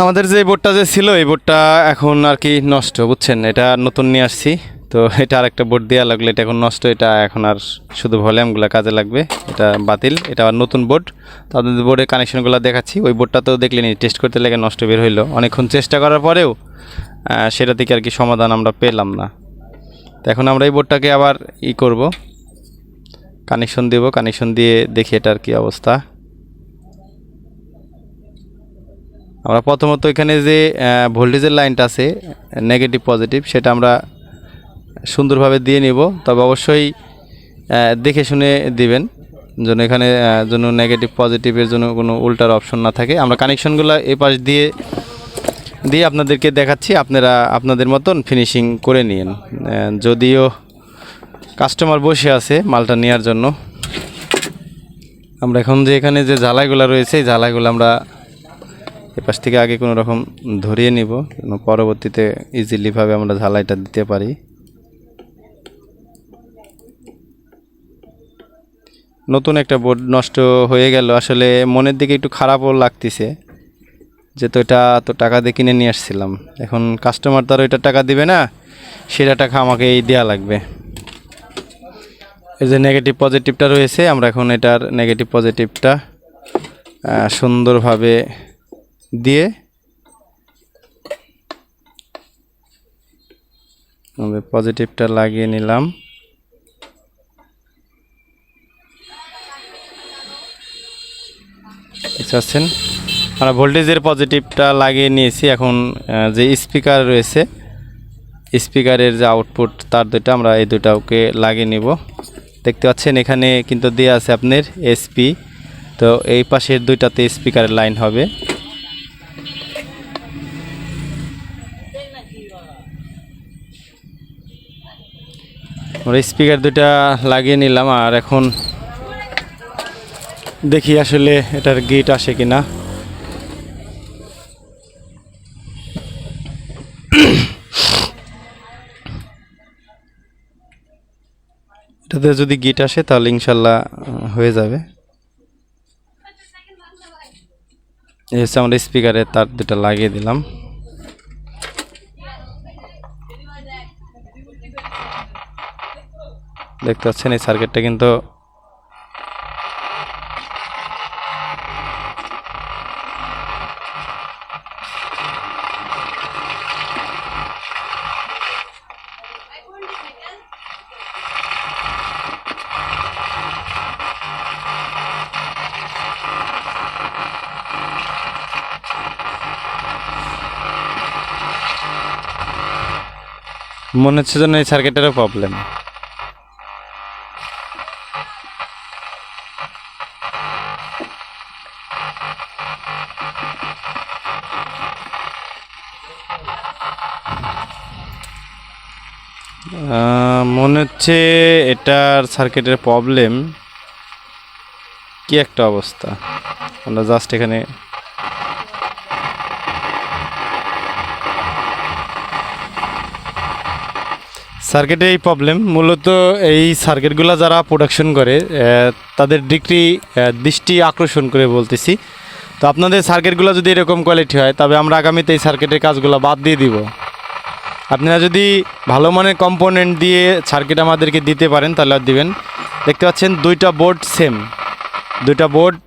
আমাদের যে বোর্ডটা যে ছিল, এই বোর্ডটা এখন আর কি নষ্ট, বুঝছেন? এটা নতুন নিয়ে আসছি। তো এটা আর একটা বোর্ড দেওয়া লাগল, এটা এখন নষ্ট, এটা এখন আর শুধু ভলিউমগুলো কাজে লাগবে, এটা বাতিল। এটা আর নতুন বোর্ড তো আপনাদের বোর্ডের কানেকশনগুলো দেখাচ্ছি। ওই বোর্ডটা তো দেখলেনি টেস্ট করতে লেগে নষ্ট বের হইল। অনেকক্ষণ চেষ্টা করার পরেও সেটা থেকে আর কি সমাধান আমরা পেলাম না। তো এখন আমরা এই বোর্ডটাকে আবার ই করব। কানেকশন দেব কানেকশন দিয়ে দেখি এটার কি অবস্থা। আমরা প্রথমত এখানে যে ভোল্টেজের লাইনটা আছে নেগেটিভ পজিটিভ সেটা আমরা সুন্দরভাবে দিয়ে নিব। তবে অবশ্যই দেখে শুনে দিবেন যেন এখানে যেন নেগেটিভ পজিটিভের জন্য কোনো উল্টার অপশন না থাকে। আমরা কানেকশনগুলো এই পাশ দিয়ে দিয়ে আপনাদেরকে দেখাচ্ছি। আপনারা আপনাদের মতন ফিনিশিং করে নিন। যদিও কাস্টমার বসে আছে মালটা নেওয়ার জন্য। আমরা এখন যে এখানে যে ঝালাইগুলো রয়েছে, এই ঝালাইগুলো আমরা এপাশ থেকে আগে কোনো রকম ধরিয়ে নিব পরবর্তীতে ইজিলিভাবে আমরা ঝালাইটা দিতে পারি। নতুন একটা বোর্ড নষ্ট হয়ে গেল, আসলে মনের দিকে একটু খারাপও লাগতেছে, যে তো এটা তো টাকা দিয়ে কিনে নিয়ে আসছিলাম। এখন কাস্টমার তো আর ওইটা টাকা দিবে না, সেটা টাকা আমাকে এই দেওয়া লাগবে। এই যে নেগেটিভ পজিটিভটা রয়েছে, আমরা এখন এটার নেগেটিভ পজিটিভটা সুন্দরভাবে দিয়ে আমাদের পজিটিভটা লাগিয়ে নিলাম। পাচ্ছেন? আমরা ভোল্টেজের পজিটিভটা লাগিয়ে নিয়েছি। এখন যে স্পিকার রয়েছে স্পিকারের যে আউটপুট তার দুটো আমরা এই দুটাকে লাগিয়ে নিব। দেখতে পাচ্ছেন, এখানে কিন্তু দেওয়া আছে আপনার এসপি তো এই পাশের দুইটাতে স্পিকারের লাইন হবে। আমরা স্পিকার দুটা লাগিয়ে নিলাম আর এখন দেখি আসলে এটার গিট আসে কিনা। এটাতে যদি গিট আসে তাহলে ইনশাল্লাহ হয়ে যাবে। এই আমরা স্পিকারে তার দুটা লাগিয়ে দিলাম। দেখতে পাচ্ছেন এই সার্কিটটা কিন্তু মনে হচ্ছে যেন এই সার্কিটেরও প্রবলেম মনে হচ্ছে এটার সার্কিটের প্রবলেম কি একটা অবস্থা? আমরা জাস্ট এখানে সার্কিটে এই প্রবলেম মূলত এই সার্কিটগুলো যারা প্রোডাকশন করে তাদের ডিগ্রি দৃষ্টি আকর্ষণ করে বলতেছি। তো আপনাদের সার্কিটগুলো যদি এরকম কোয়ালিটি হয়, তবে আমরা আগামীতে এই সার্কিটের কাজগুলো বাদ দিয়ে দিব। আপনারা যদি ভালো মানের কম্পোনেন্ট দিয়ে সার্কিট আমাদেরকে দিতে পারেন, তাহলে দিবেন। দেখতে পাচ্ছেন, দুইটা বোর্ড সেম দুইটা বোর্ড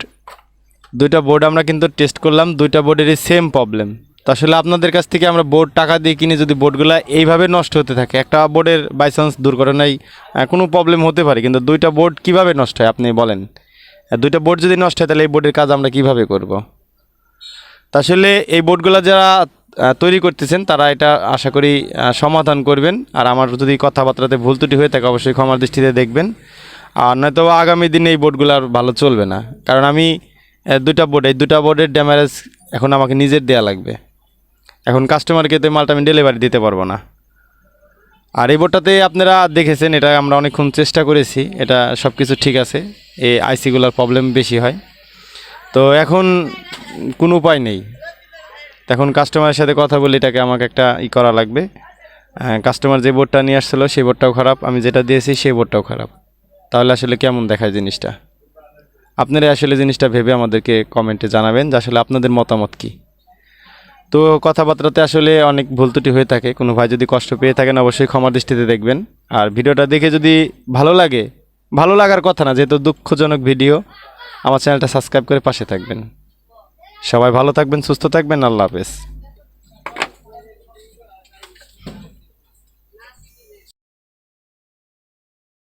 দুইটা বোর্ড আমরা কিন্তু টেস্ট করলাম, দুইটা বোর্ডেরই সেম প্রবলেম তো আসলে আপনাদের কাছ থেকে আমরা বোর্ড টাকা দিয়ে কিনে যদি বোর্ডগুলো এইভাবে নষ্ট হতে থাকে, একটা বোর্ডের বাই চান্স দুর্ঘটনায় কোনো প্রবলেম হতে পারে, কিন্তু দুইটা বোর্ড কীভাবে নষ্ট হয় আপনি বলেন? দুইটা বোর্ড যদি নষ্ট হয়, তাহলে এই বোর্ডের কাজ আমরা কীভাবে করব? তা আসলে এই বোর্ডগুলো যারা তৈরি করতেছেন, তারা এটা আশা করি সমাধান করবেন। আর আমার যদি কথাবার্তাতে ভুল ত্রুটি হয়ে থাকে, অবশ্যই ক্ষমার দৃষ্টিতে দেখবেন। আর নয়তো আগামী দিনে এই বোর্ডগুলো আর ভালো চলবে না। কারণ আমি দুটা বোর্ড এই দুটা বোর্ডের ড্যামারেজ এখন আমাকে নিজের দেয়া লাগবে। এখন কাস্টমারকে তো মালটা আমি ডেলিভারি দিতে পারব না। আর এই বোর্ডটাতে আপনারা দেখেছেন, এটা আমরা অনেকক্ষণ চেষ্টা করেছি, এটা সব কিছু ঠিক আছে, এই আইসিগুলোর প্রবলেম বেশি হয়। তো এখন কোনো উপায় নেই। এখন কাস্টমারের সাথে কথা বলে এটাকে আমাকে একটা ই করা লাগবে। কাস্টমার যে বোর্ডটা নিয়ে আসছিল, সেই বোর্ডটাও খারাপ। আমি যেটা দিয়েছি, সেই বোর্ডটাও খারাপ। তাহলে আসলে কেমন দেখায় জিনিসটা? আপনারা আসলে জিনিসটা ভেবে আমাদেরকে কমেন্টে জানাবেন যে আসলে আপনাদের মতামত কী? তো কথাবার্তাতে আসলে অনেক ভুল ত্রুটি হয়ে থাকে। কোনো ভাই যদি কষ্ট পেয়ে থাকেন অবশ্যই ক্ষমা দৃষ্টিতে দেখবেন। আর ভিডিওটা দেখে যদি ভালো লাগে, ভালো লাগার কথা না, যেহেতু দুঃখজনক ভিডিও, আমার চ্যানেলটা সাবস্ক্রাইব করে পাশে থাকবেন। সবাই ভালো থাকবেন, সুস্থ থাকবেন, আল্লাহ হাফেজ।